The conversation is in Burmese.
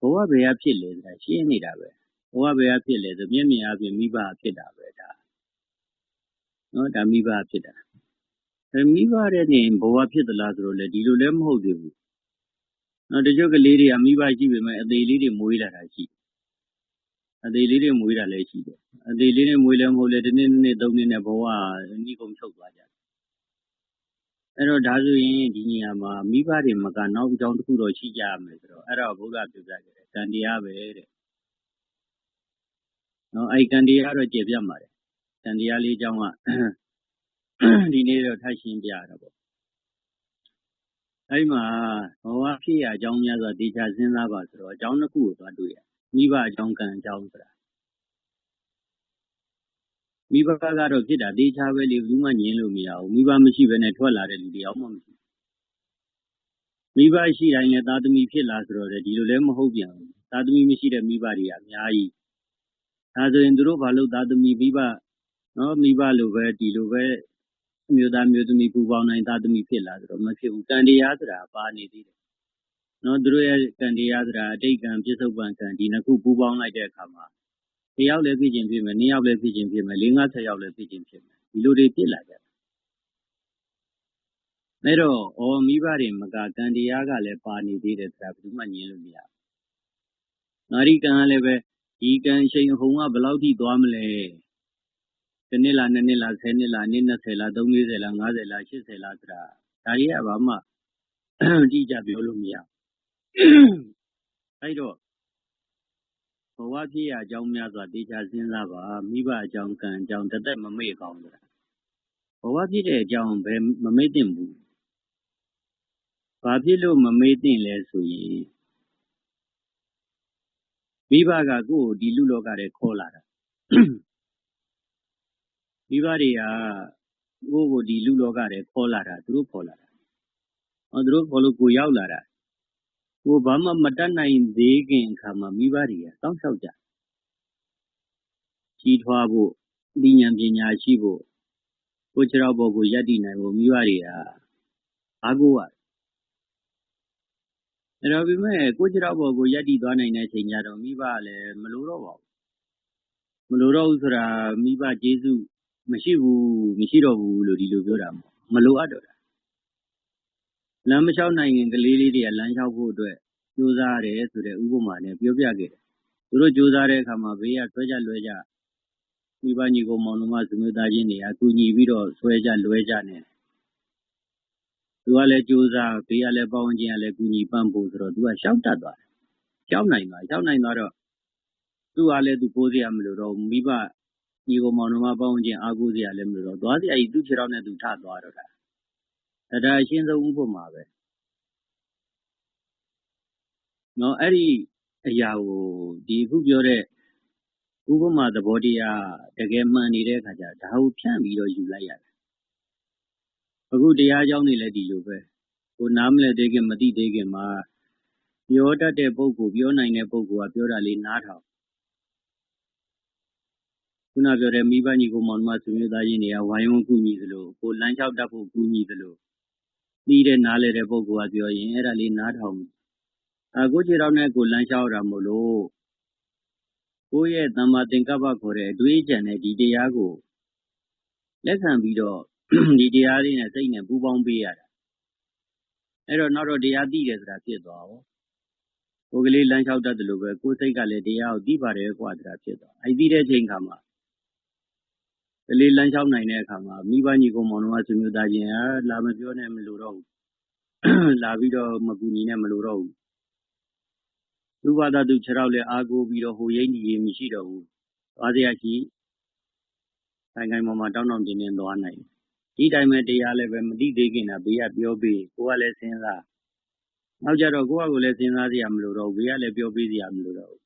ဘဝဘယ်ကဖြစ်လဲဆိုတာရှင်းနေတာပဲဘဝဘယ်ကဖြစ်လဲဆိုမျက်မြင်အပြင်မိဘကဖြစ်တာပဲဒါနော်ဒါမိဘကဖြစ်တာအဲမိဘတဲ့နေဘဝဖြစ်သလားဆိုတော့လေဒီလိုလည်းမဟုတ်သေးဘူးနော်တချို့ကလေးတွေကမိဘရှိပေမဲ့အသေးလေးတွေမွေးလာတာရှိတယ်အသေးလေးတွေမွေးတာလည်းရှိတယ်အသေးလေးတွေမွေးလည်းမဟုတ်လေဒီနေ့နေ့သုံးနေ့နဲ့ဘဝညီကုန်ချုပ်သွားကြတယ်အဲ့တော့ ဒါဆိုရင် ဒီနေရာမှာ မိဘတွေမက နောက်ကြောင်းတစ်ခုတော့ ရှိကြရမယ်ဆိုတော့ အဲ့တော့ဘုရားပြောပြခဲ့တယ် ကံတရားပဲတဲ့နော်အဲ့ကံတရားတော့ ကျေပြတ်ပါတယ် ကံတရားလေးအကြောင်းက ဒီနေ့တော့ ထပ်ရှင်းပြရတာပေါ့ အဲ့မှာ ဘဝဖြစ်ရအကြောင်းများစွာတေချာစဉ်းစားပါဆိုတော့ အကြောင်းတစ်ခုကို သွားတွေ့ရမိဘအကြောင်း ကံအကြောင်းဆိုတာ မိဘကတော့ဖြစ်တာတေချာပဲလေဘူးမှညင်းလို့မရဘူးမိဘမရှိဘဲနဲ့ထွက်လာတဲ့လူတယောက်မှမရှိမိဘရှိတိုင်းလည်းသာသမီဖြစ်လာဆိုတော့ဒီလိုလည်းမဟုတ်ပြန်ဘူးသာသမီမရှိတဲ့မိဘတွေကအများကြီးဒါဆိုရင်တို့ဘာလို့သာသမီမိဘနော်မိဘလိုပဲဒီလိုပဲမျိုးသားမျိုးသမီးပူပေါင်းနိုင်သာသမီဖြစ်လာဆိုတော့မဖြစ်ဘူးကံတရားဆိုတာပါနေသေးတယ်နော်တို့ရဲ့ကံတရားဆိုတာအတိတ်ကံပြစ္ဆုတ်ပံကံဒီနှစ်ခုပူပေါင်းလိုက်တဲ့အခါမှာ တယောက်လည်းဖြစ်ခြင်းဖြစ်မယ်နှစ်ယောက်လည်းဖြစ်ခြင်းဖြစ်မယ်လေးငါးဆယ်ယောက်လည်းဖြစ်ခြင်းဖြစ်မယ်ဒီလိုတွေဖြစ်လာကြတယ်အဲ့တော့ဩမိဘတွေမကကံတရားကလည်းပါနေသေးတယ်ဆိုတာဘယ်သူမှညင်းလို့မရဘူး။နာရီကံကလည်းပဲဒီကံရှိန်ဟုံကဘယ်လောက်ထိသွားမလဲတစ်နှစ်လားနှစ်နှစ်လားဆယ်နှစ်လားနှစ်20လား30လား50လား80လားဆိုတာဒါကြီးကဘာမှအတိအကျပြောလို့မရအဲ့တော့ ဘဝဖြစ်ရအကြောင်းများစွာတေချာစဉ်းစားပါမိဘအကြောင်းကံအကြောင်းတသက်မမေ့ကောင်းဆိုတာဘဝဖြစ်တဲ့အကြောင်းဘယ်မမေ့သင့်ဘူးဘာဖြစ်လို့မမေ့သင့်လဲဆိုရင်မိဘကကိုယ့်ကိုဒီလူလောကထဲခေါ်လာတာမိဘတွေကကိုယ့်ကိုဒီလူလောကထဲခေါ်လာတာသူတို့ခေါ်လာတာဟောသူတို့ခေါ်လို့ကိုရောက်လာတာ ကိုဘာမှမတတ်နိုင်သေးခင်အခါမှာမိဘတွေကစောင့်ရှောက်ကြကြီးထွားဖို့ဉာဏ်ပညာရှိဖို့ကိုခြေတော်ပေါ်ကိုယက်တည်နိုင်ဖို့မိဘတွေကအားကိုးရတယ်အဲ့တော့ဒီမဲ့ကိုခြေတော်ပေါ်ကိုယက်တည်သွားနိုင်တဲ့အချိန်ကျတော့မိဘကလည်းမလိုတော့ပါဘူးမလိုတော့ဘူးဆိုတာမိဘကျေးဇူးမရှိဘူးမရှိတော့ဘူးလို့ဒီလိုပြောတာမလိုအပ်တော့တာ လမ်းမလျှောက်နိုင်ရင် ကလေးလေးတွေက လမ်းလျှောက်ဖို့အတွက် ကြိုးစားရတယ်ဆိုတဲ့ ဥပမာနဲ့ ပြောပြခဲ့တယ် သူတို့ကြိုးစားတဲ့အခါမှာ ဘေးက ဆွဲကြလွဲကြ မိဘ ညီကောင်မောင်နှမဇမျိုးသားချင်းတွေအကူညီပြီးတော့ ဆွဲကြလွဲကြနေတယ်သူကလည်း ကြိုးစား ဘေးကလည်းပေါင်းချင်းကလည်း ကူညီပံ့ပိုးဆိုတော့ သူကရှောက်တတ်သွားတယ်ရှောက်နိုင်သွားရှောက်နိုင်သွားတော့ သူကလည်း သူကိုးစရာမလိုတော့မိဘ ညီကောင်မောင်နှမပေါင်းချင်းအားကိုးစရာလည်း မလိုတော့သွားစရာကြီး သူ့ခြေထောက်နဲ့သူ ထသွားတော့တာ ဒါအရှင်းဆုံးဥပမာပဲနော်အဲ့ဒီအရာကိုဒီအခုပြောတဲ့ဥပမာသဘောတရားတကယ်မှန်နေတဲ့အခါကျဒါကိုဖြန့်ပြီးတော့ယူလိုက်ရတယ်အခုတရားကြောင်းနေလည်းဒီလိုပဲကိုနားမလဲသေးခင်မသိသေးခင်မှာပြောတတ်တဲ့ပုဂ္ဂိုလ်ပြောနိုင်တဲ့ပုဂ္ဂိုလ်ကပြောတာလေးနားထောင်ခုနပြောတဲ့မိဘညီကိုမောင်နှမဆွေမျိုးသားချင်းတွေကဝိုင်းဝန်းကူညီသလိုကိုလမ်းလျှောက်တတ်ဖို့ကူညီသလို ပြီးတဲ့နားလေတဲ့ပုဂ္ဂိုလ်ကပြောရင်အဲ့ဒါလေးနားထောင်အကိုခြေတော်နဲ့ကိုလမ်းလျှောက်တာမို့လို့ကိုယ့်ရဲ့သမ္မာသင်္ကပ္ပခေါ်တဲ့အတွေးအကြံနဲ့ဒီတရားကိုလက်ခံပြီးတော့ဒီတရားလေးနဲ့စိတ်နဲ့ပူးပေါင်းပေးရတာအဲ့တော့နောက်တော့တရားသိတယ်ဆိုတာဖြစ်သွားရောကိုယ်ကလေးလမ်းလျှောက်တတ်တယ်လို့ပဲကိုယ်စိတ်ကလည်းတရားကိုသိပါတယ်ကွာဆိုတာဖြစ်သွားအဲ့ဒီတဲ့ချိန်ခါမှာ ကလေးလမ်းလျှောက်နိုင်တဲ့အခါမှာ မိဘ ညီကောင်မောင်နှမ ဆွေမျိုးသားချင်းဟာလာမပြောနဲ့ မလို့တော့ဘူး လာပြီးတော့ မကူညီနဲ့ မလို့တော့ဘူး သူ့ဘာသာသူ ခြေထောက်လည်းအားကိုးပြီးတော့ ဟိုရိမ့်ကြီးရင်မရှိတော့ဘူး သွားစရာရှိဆိုင်ကိုင်ပေါ်မှာတောင်းတောင်းတင်းတင်း သွားနိုင်ဒီတိုင်းပဲ တရားလည်းပဲ မသိသေးခင်တာ ဘေးကပြောပြီးကိုကလည်း စဉ်းစား နောက်ကြတော့ ကိုကကိုလည်း စဉ်းစားစရာ မလိုတော့ဘူး ဘေးကလည်း ပြောပြီးစရာ မလိုတော့ဘူး